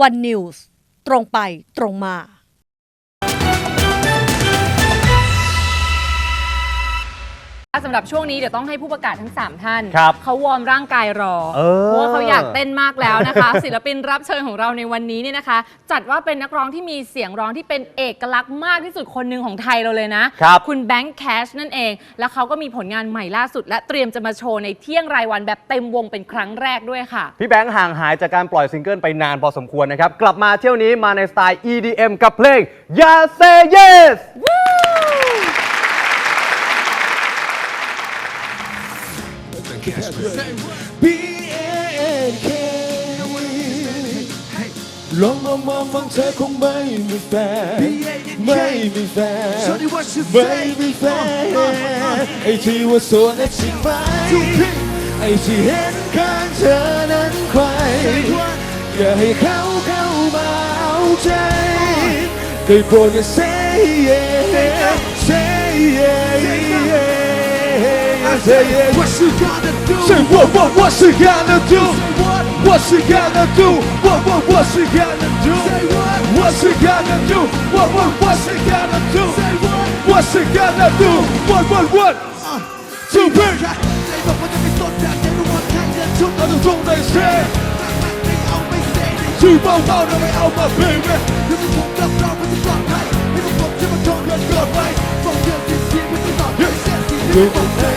วันนิวส์ตรงไปตรงมา สำหรับช่วงนี้เดี๋ยวต้องให้ผู้ประกาศทั้ง 3 ท่าน ครับเขาวอร์มร่างกายรอเออเพราะว่าเขาอยากเต้นมากแล้วนะคะ ศิลปินรับเชิญของเราในวันนี้เนี่ยนะคะ จัดว่าเป็นนักร้องที่มีเสียงร้องที่เป็นเอกลักษณ์มากที่สุดคนหนึ่งของไทยเราเลยนะครับณแบงค์แคชนั่นเอง แล้วเขาก็มีผลงานใหม่ล่าสุด และเตรียมจะมาโชว์ในเที่ยงรายวันแบบเต็มวงเป็นครั้งแรกด้วยค่ะ พี่แบงค์ห่างหายจากการปล่อยซิงเกิลไปนานพอสมควรนะครับ กลับมาเที่ยวนี้มาในสไตล์ EDM กับเพลง Ya Say Yes ลองมามองฟังเธอคงไม่มีแฟน ไม่มีแฟนไม่มีแฟนไอ้ที่ว่าสดนะใช่ไหมไอ้ที่เห็นข้างเธอนั้นใครอย่าให้เขาเข้ามาเอาใจ ได้โปรดอย่า say yeah say yeah say yeah What you gonna do? Say what, what, what's she gonna do? What's she gonna do? What, what, what's she gonna do? Say what? What's she gonna do? What, what, what's she gonna do? Say what? What's she gonna do? What, what, what? Too big. ใจบอกว่าจะไม่สนใจใจรู้ว่าใครจะชุด I don't know they say. ไม่เอาไม่เซ่ใน Too bold out of my out my baby. ที่มันคงรับรองว่าจะปลอดภัยไม่ต้องบอกจะม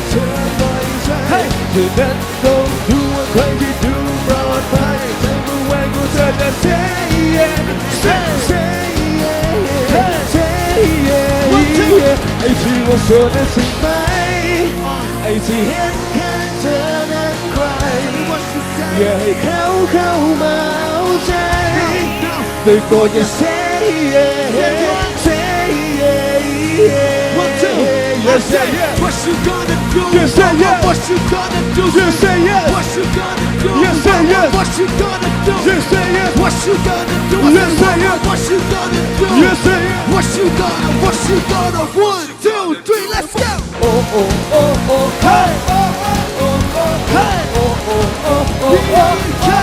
าเธอไม่ใช่เสียที่ไม่ต้องใจออกไปล่อยใจเธอนั้นต้องดูว่าใครที่ดูปลอดภัยเธอรู้ไว้กูเธอจะ say yeah say say yeah say yeah ไอ้ที่ว่าโสดนั้นใช่ไหมไอ้ที่เห็นแค่เธอนั้นใครอย่าให้เขาเข้ามาเอาใจได้โปรดอย่า say yeah say yeah Yes, say yeah. What you gonna do? Yes, say yeah. What you gonna do? Yes, say yes. What you gonna do? Yes, say yes. What you gonna do? Yes, say yes. What you gonna do? Yes, say yes. What you gonna do? Yes, say yes. What you gonna? What you gonna? One, two, three, let's go. Oh, oh, oh, oh, oh. hey. Oh, oh, oh, hey. Oh, oh, oh, oh, oh, oh, oh. Okay.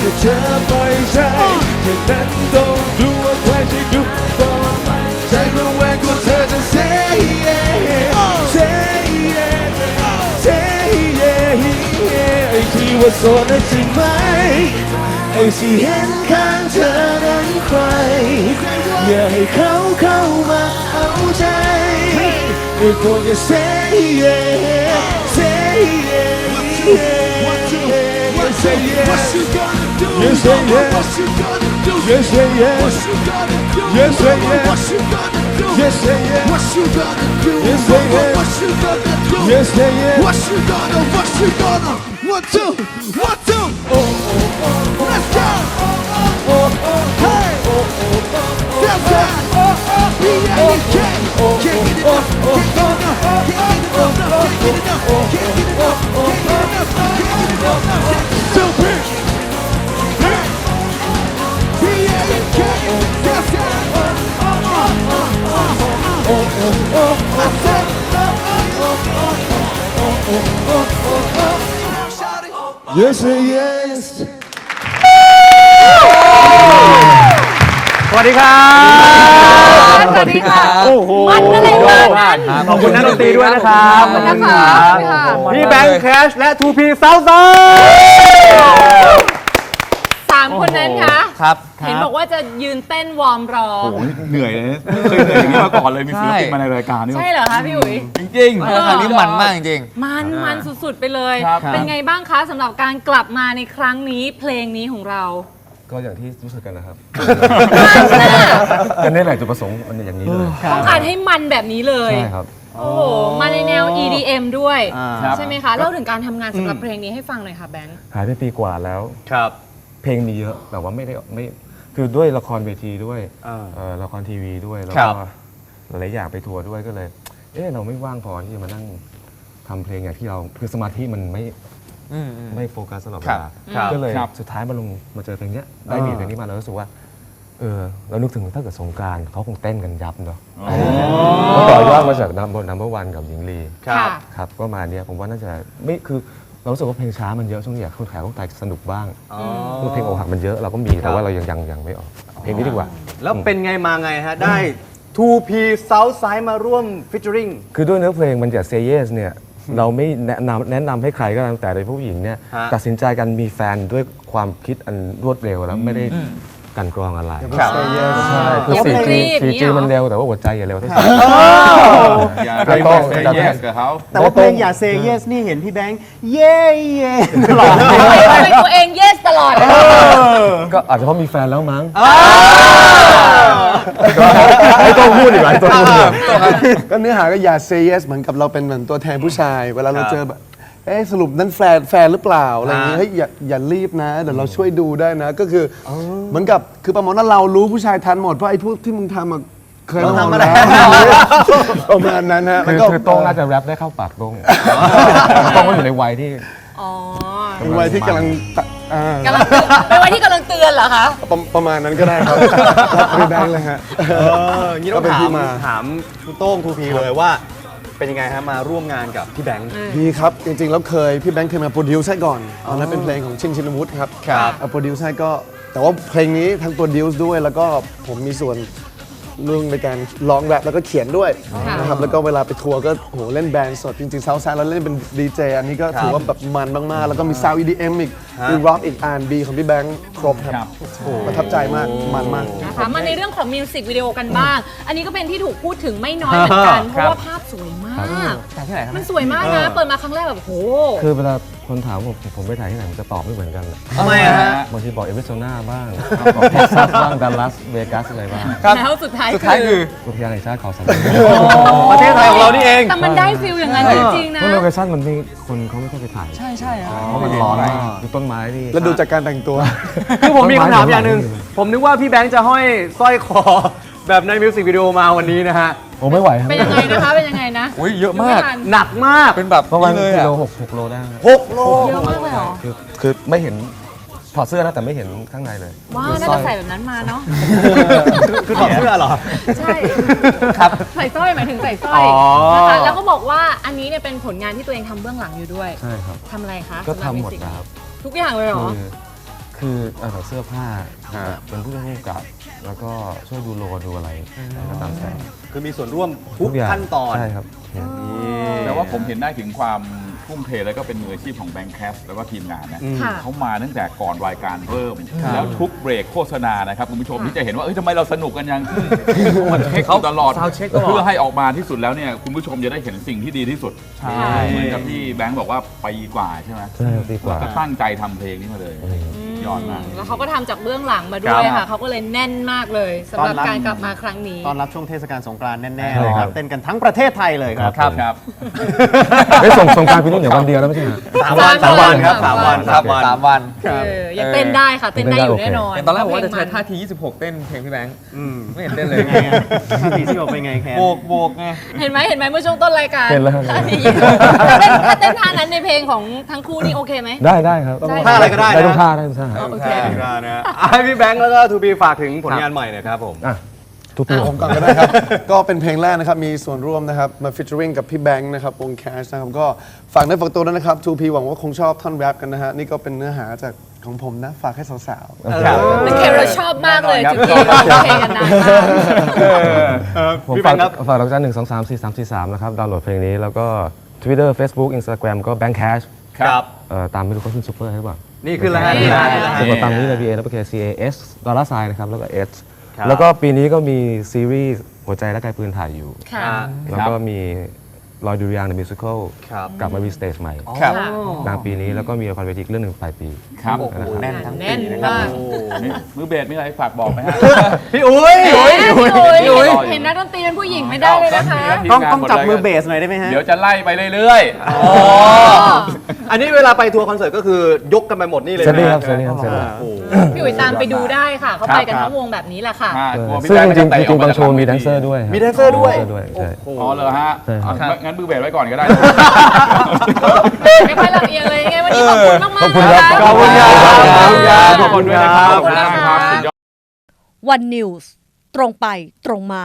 จะเธอปล่อยใจแค่นั้นต้องดูว่าใครจะดูก่อไหมใจระแวงกลัวเธอจะ say yeah say yeah say yeah ไอ้ที่ว่าโสดนั้นจริงไหมไอ้ที่เห็นข้างเธอนั้นใคร อย่าให้เขาเข้ามาเอาใจไม่ควรจะ say yeah say yeah say yeah What you gonna do? Yes, say yeah. What you gonna do? Yes, say yeah. What you gonna do? Yes, say yeah. What you gonna do? Yes, say yeah. What you gonna do? Yes, say yeah. What you gonna do? Yes, say yeah. What you gonna? What you gonna? One, two, one, two. Let's go. Oh oh oh. hey. Southside. B.A.K. Can't get enough. Can't get enough. Can't get enough. Can't get enough. Can't get enough. Yes, say yes. สวัสดีครับสวัสดีค่ะ โอ้โหมันอะไรขนาดนั้นขอบคุณนักดนตรีด้วยนะครับขอบคุณนะคะขอบขอบคุณค่ะพี่แบงค์แคชและ 2P ซาวซสามคนนั้นคะครับเห็นบอกว่าจะยืนเต้นวอร์มรอ โอ้โหเหนื่อยเลยนะไม่เคยเหนื่อยอย่างนี้มาก่อนเลยมีศิลปินมาในรายการนี่ใช่เหรอคะพี่อุ๋ย จริงเออ ครั้งนี้มันมากจริง มันมันสุดๆไปเลย ครับ เป็นไงบ้างคะสำหรับการกลับมาในครั้งนี้เพลงนี้ของเรา ก็อย่างที่รู้สึกกันนะครับมันน่ะกันนี่แหละจุดประสงค์มันอย่างนี้เลยต้องการให้มันแบบนี้เลย ใช่ครับ โอ้โหมาในแนว EDM ด้วยครับ ใช่ไหมคะ เล่าถึงการทำงานสำหรับเพลงนี้ให้ฟังหน่อยค่ะแบงค์ หายไปปีกว่าแล้ว ครับเพ ลงมีเยอะแต่ว่าไม่ได้ไม่คือด้วยละครเวทีด้วยอ่า เอ่อละครทีวีด้วยแล้วครัก็บหลายๆอย่างไปทัวร์ด้วยก็เลย เออเราไม่ว่างพอที่จะมานั่งทำเพลงอย่างที่เราคือสมาธิมันไม่ไม่โฟกัสตลอดเวลาครับ ก็เลยครับสุดท้ายมาลงมาเจอเพลงเนี้ยได้บีทเพลงนี้มาเรารู้สึกว่าเออเรานึกถึงถ้าเกิดสงกรารเขาคงเต้นกันยับเนาะก็ต่อยอดมาจากนัมเบอร์นัมเบอร์วันกับหญิงลีครับครับก็มาเนี้ยผมว่าน่าจะไม่คือ เรารู้สึกว่าเพลงช้ามันเยอะช่วงนี้อยากคนขายคนไทยสนุกบ้างอ๋อคือเพลงอกหักมันเยอะเราก็มีแต่ว่าเรายังยังยังไม่ออก เพลงนี้ดีกว่า แล้วเป็นไงมาไงฮะ ได้ 2P Southside มาร่วม featuring คือด้วยเนื้อเพลงมันจะ say yes เนี่ยเราไม่แนะนำแนะนำให้ใครก็ตามแต่โดยผู้หญิงเนี่ยฮะตัดสินใจกันมีแฟนด้วยความคิดอันรวดเร็วแล้วไม่ได้ กลันกรองอะไรครับใช่คือ อย่าเพิ่ง 4G รีบอย่างนี้ 4G เหรอมันเร็วแต่ว่าหัวใจอย่าเร็วที่สุด อย่าแต่ไปต้องเซแต่เยสกับเขา แต่ว่าเพลงอย่า say yes นี่เห็นพี่แบงค์เย้เย้ตลอดเป็นตัวเอง yes ตลอดเลยก็อาจจะเพราะมีแฟนแล้วมั้งไม่ต้องพูดอีกหลายตัวพูดอีกก็เนื้อหาก็อย่า say yes เหมือนกับเราเป็นเหมือนตัวแทนผู้ชาย เวลาเราเจอแบบ เอ๊ะสรุปนั้นแฟนแฟนหรือเปล่าอะไรอย่างงี้เฮ้ยอย่าอย่ารีบนะเดี๋ยวเราช่วยดูได้นะ ก็คืออเหมือนกับคือประมาณว่าเรารู้ผู้ชายทันหมดเพราะไอ้พวกที่มึงทำอะเคยเราทำมามาแล้แล้ววประมาณนั้นฮะคืแล้วอก็ คือโต้งน่าจะแรปได้เข้าปากโต้งโต้งก็อยู่ในวัยที่ อ๋อเป็นวัยที่กำลังตะอ่ากำลังเตือนเป็นวันที่กำลังเตือนเหรอคะ ประประมาณนั้นก็ได้ครับ รับพี่แบงค์เลยฮะ เอออย่างนี้ต้องก็เป็นถาที่มมา ถามคุณโต้ง 2P เลยว่า เป็นยังไงฮะมาร่วมงานกับพี่แบงค์พี่ครับ จริงๆ แล้วเคยพี่แบงค์เคยมาโปรดิวซ์ให้ก่อนตอนนั้นเป็นเพลงของชินชินวุฒิครับครับ เอาโปรดิวซ์ให้ก็ แต่ว่าเพลงนี้ทั้งโปรดิวซ์ด้วยแล้วก็ผมมีส่วน เรื่องในการร้องแรปแล้วก็เขียนด้วยนะครับแล้วก็เวลาไปทัวร์ก็โหเล่นแบนด์สดจริงๆซาวด์ไซด์แล้วเล่นเป็นดีเจอันนี้ก็ถือว่าแบบมันมากๆ แล้วก็มีซาวด์ EDM อีกมีร็อกอีก R&B ของพี่แบงค์ครบครับครับโอ้ประทับใจมากมันมากนะคะมาในเรื่องของมิวสิกวิดีโอกันบ้าง อันนี้ก็เป็นที่ถูกพูดถึงไม่น้อยเหมือนกันเพราะว่าภาพสวยมากมันสวยมากนะ เปิดมาครั้งแรกแบบโหคือเวลา คนถามผมผมไปถ่ายที่ไหนผมจะตอบไม่เหมือนกันอะทำไมอะฮะ บางทีบอกเอริโซนาบ้างบอกเท็กซัสบ้างดัลลัสเวกัสอะไรบ้างแล้วสุดท้ายสุดท้ายคือ อุทยานแห่งชาติเขาสันประเทศไทยของเรานี่เอง แต่มันได้ฟิลอย่างนั้นจริงๆนะ เพราะโลเคชั่นมันไม่คนเขาไม่ค่อยไปถ่าย ใช่ใช่เพราะมันร้อนมากคือต้นไม้นี่ แล้วดูจากการแต่งตัว คือผมมีคำถามอย่างหนึ่งผมนึกว่าพี่แบงค์จะห้อยสร้อยคอแบบในมิวสิกวิดีโอมาวันนี้นะฮะ โอ้ไม่ไหวครับเป็นยังไงนะคะ เป็นยังไงนะอุ้ยเยอะมากดูไทันหนักมาก เป็นแบบประมาณนี้เลยกิอะโลหกหกโลได้ครับ6โลเยอะมากเลยเหรอคือคือไม่เห็นถอดเสื้อนะแต่ไม่เห็นข้างในเลยว้าวน่าจะใส่แบบนั้นมาเนาะคือถอดเสื้อเหรอ ใช่ครับใส่สร้อยหมายถึงใส่สร้อยอ๋อ นะคะแล้วก็บอกว่าอันนี้เนี่ยเป็นผลงานที่ตัวเองทำเบื้องหลังอยู่ด้วยใช่ครับ ทำอะไรคะก็สำรับทำหมดมิวสินะครับ ทุกอย่างเลยเหรอ คือคือเอ่อเสื้อผ้าเป็นผู้ช่วยผู้กำกับ แล้วก็ช่วยดูโลดูอะไรก็ตามแต่คือมีส่วนร่วมทุกอย่างขั้นตอนใช่ครับเนี่ยแต่ว่าผมเห็นได้ถึงความทุ่มเทแล้วก็เป็นมืออาชีพของแบงค์แคสแล้วก็ทีมงานนะค่ะ เขามาตั้งแต่ก่อนรายการเริ่ม แล้วทุกเบรกโฆษณานะครับคุณผู้ชมที่จะเห็นว่าเอ้ยทำไมเราสนุกกันยัง มันเช็คเขาตลอด เพื่อให้ออกมาที่สุดแล้วเนี่ยคุณผู้ชมจะได้เห็นสิ่งที่ดีที่สุดใช่เหมือนกับที่แบงค์บอกว่าปีกว่าใช่ไหมใช่ครับดีกว่า ก็ตั้งใจทำเพลงนี้มาเลย ยอดมาก แล้วเขาก็ทำจากเบื้องหลังมาด้วยครัค่ะบเขาก็เลยแน่นมากเลยสำหรับต้อนรับ การกลับมาครั้งนี้ ตอนรับช่วงเทศกาลสงกรานต์แน่ใช่ๆเลยคครัรับบ เต้นกันทั้งประเทศไทยเลยครับครับครับเฮ้ยส่งส่งกรารพี่นุ่นเดี๋ยววันเดียวแล้วไม่ใช่เหรอ สามวันสามวันครับสาสามมวัวันนสามวัน สามวันเออยังเต้นได้ค่ะ เต้นได้อยู่แน่นอนเห็นตอนแรกบอกว่าจะใช้เพลงมันท่าที 26 เต้นเพลงพี่แบงค์ อืมไม่เห็นเต้นเลย ไงอะท่าทีที่บอกเป็นไงแคน โบกโบกไง เห็นไหมเห็นไหมเมื่อช่วงต้นรายการเห็นแล้วครับ ท่านี้ถ้าเต้นถ้าเต้นท่านั้นในเพลงของทั้งคู่นี่โอเคไหม ได้ได้ครับได้ท่าอะไรก็ได้ได้นะทุกท่าได้ทุกท่าโอเคนะฮะให้พี่แบงค์แล้วก็ทูบีฝากถึงผลงานใหม่หน่อยครับผมอะทุกท่าผมก่อนก็ได้ครับ ก็เป็นเพลงแรกนะครับ มีส่วนร่วมนะครับ มาฟิชเชอริงกับพี่แบงค์นะครับวงแคชนะครับ ก็ฝากเนื้อฝากตัวด้วยนะครับ 2P หวังว่าคงชอบท่อนแรปกันนะฮะ นี่ก็เป็นเนื้อหาจากของผมนะ ฝากให้สาวๆ เป็นเคเราชอบมากเลยแน่นอนครับจุดนี้เราเพลงกันนานมากผมพี่แบฝางกค์ครับ ฝากดอกจันหนึ่งสองสามสี่สามสี่สามนะครับ ดาวน์โหลดเพลงนี้ แล้วก็ Twitter Facebook Instagram ก็ Bank Cash ครับ เอ่อตามไม่รู้เขาขึ้นซูเปอร์ให้หรือเปล่า นี่คือแล้วฮะนี่แล้วฮะนี่แล้วสะกดฮะตามนี้เลย B A แล้วก็ K C A S ดอลลาร์ไซน์นะครับแล้วก็ S ครับ แล้วก็ปีนี้ก็มีซีรีส์หัวใจและกายปืนถ่ายอยู่ ค่ะ แล้วก็มี ลอยดูริยางในมิวสิควลครับ กลับมามีสเตจใหม่ครับค่ะกลางปีนี้แล้วก็มีละครเวทีอีกเรื่องหนึ่งปลายปี ครับโอ้โหแน่นทั้งแน่ปีนนะครับมากนี่มือเบสมีอะไรฝากบอกไหมฮะ พี่อุ้ยพี่อุ๋ยพี่อุ๋ยเห็นนักดนตรีเป็นผู้หญิงไม่ได้เลยนะคะ ต้องต้องจับมือเบสหน่อยได้ไหมฮะ เดี๋ยวจะไล่ไปเรื่อยๆอ๋ออันนี้เวลาไปทัวร์คอนเสิร์ตก็คือยกกันไปหมดนี่เลยเสร็จเลยไหมครับเสร็จเลยครับเสร็จเลยโอ้โหพี่อุ๋ยตามไปดูได้ค่ะ เขาครับไปกันทั้งวงแบบนี้แหละค่ะอ่าเออกลัวพี่ซึ่งแบงค์จริงจะๆจเตะริงๆบางออกโชว์มีแดนเซอร์ด้วยมีแดนเซอร์ด้วยแดนเซอร์ด้วยใช่อ๋อเหรอฮะใช่ครับงั้นงั้นมือเบสไว้ก่อนก็ได้ ไม่ค่อยลำเอียงเลยไงวันนี้ขอบคุณมากๆขอบคุณครับนะะขอบคุณครับขอบคุณด้วยนะครับขอบคุณครับขอบคุณมากครับสุดยอดวันนิวส์ตรงไปตรงมา